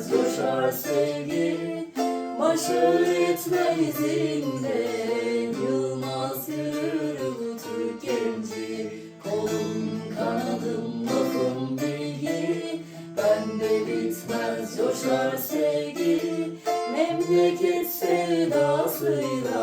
coşar sevgi Baş öğretmen izinde. Yılmaz yürür bu Türk genci. Kolum kanadım lafım bilgi. Bende bitmez coşar sevgi. Memleket sevdasıyla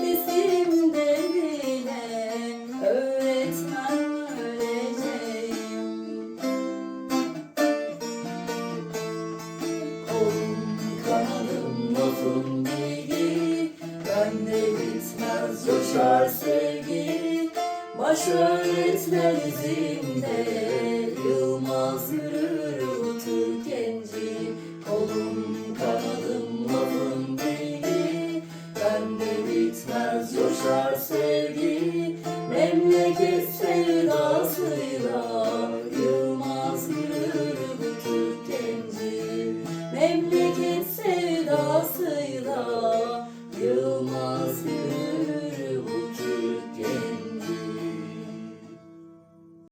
Baş Yılmaz yürür Türk genci. Kolum kanadım lafım bilgi Bende bitmez coşar sevgi. Memleket sevdasıyla Yılmaz yürür Türk genci. Memleket sevdasıyla Yılmaz yürür